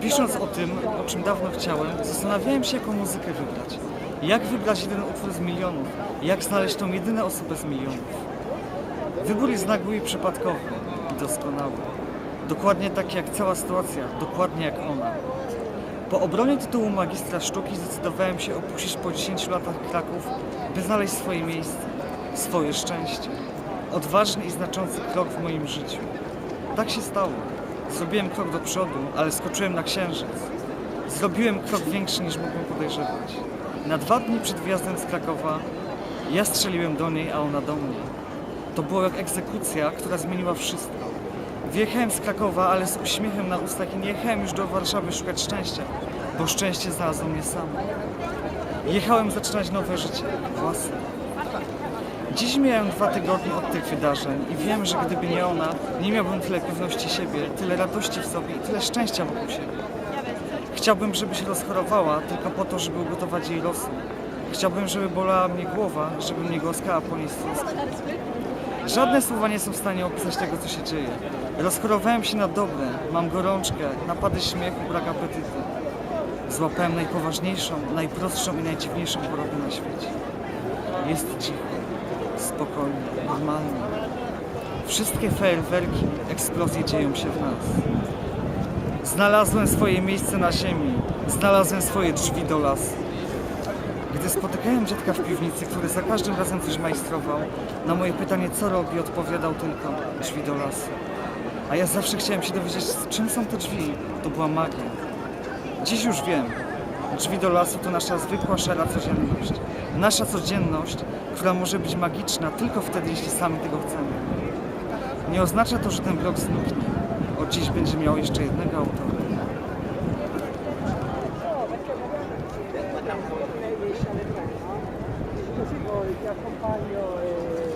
Pisząc o tym, o czym dawno chciałem, zastanawiałem się, jaką muzykę wybrać. Jak wybrać jeden utwór z milionów? Jak znaleźć tą jedyną osobę z milionów? Wybór jest nagły i przypadkowy i doskonały. Dokładnie tak jak cała sytuacja, dokładnie jak ona. Po obronie tytułu magistra sztuki zdecydowałem się opuścić po 10 latach Kraków, by znaleźć swoje miejsce, swoje szczęście. Odważny i znaczący krok w moim życiu. Tak się stało. Zrobiłem krok do przodu, ale skoczyłem na księżyc. Zrobiłem krok większy niż mógłbym podejrzewać. Na dwa dni przed wyjazdem z Krakowa ja strzeliłem do niej, a ona do mnie. To było jak egzekucja, która zmieniła wszystko. Wyjechałem z Krakowa, ale z uśmiechem na ustach i nie jechałem już do Warszawy szukać szczęścia, bo szczęście znalazło mnie samo. Jechałem zaczynać nowe życie, własne. Dziś miałem dwa tygodnie od tych wydarzeń i wiem, że gdyby nie ona, nie miałbym tyle pewności siebie, tyle radości w sobie i tyle szczęścia wokół siebie. Chciałbym, żeby się rozchorowała tylko po to, żeby ugotować jej rosół. Chciałbym, żeby bolała mnie głowa, żeby mnie głaskała po niej. Żadne słowa nie są w stanie opisać tego, co się dzieje. Rozchorowałem się na dobre, mam gorączkę, napady śmiechu, brak apetytu. Złapałem najpoważniejszą, najprostszą i najdziwniejszą chorobę na świecie. Jest cicho, spokojnie, normalnie. Wszystkie fajerwerki, eksplozje dzieją się w nas. Znalazłem swoje miejsce na ziemi, znalazłem swoje drzwi do lasu. Gdy spotykałem dziadka w piwnicy, który za każdym razem coś majstrował, na moje pytanie co robi, odpowiadał tylko drzwi do lasu. A ja zawsze chciałem się dowiedzieć, czym są te drzwi. To była magia. Dziś już wiem. Drzwi do lasu to nasza zwykła, szara codzienność. Nasza codzienność, która może być magiczna tylko wtedy, jeśli sami tego chcemy. Nie oznacza to, że ten blok zniknie. Od dziś będzie miał jeszcze jednego autora. accompagno e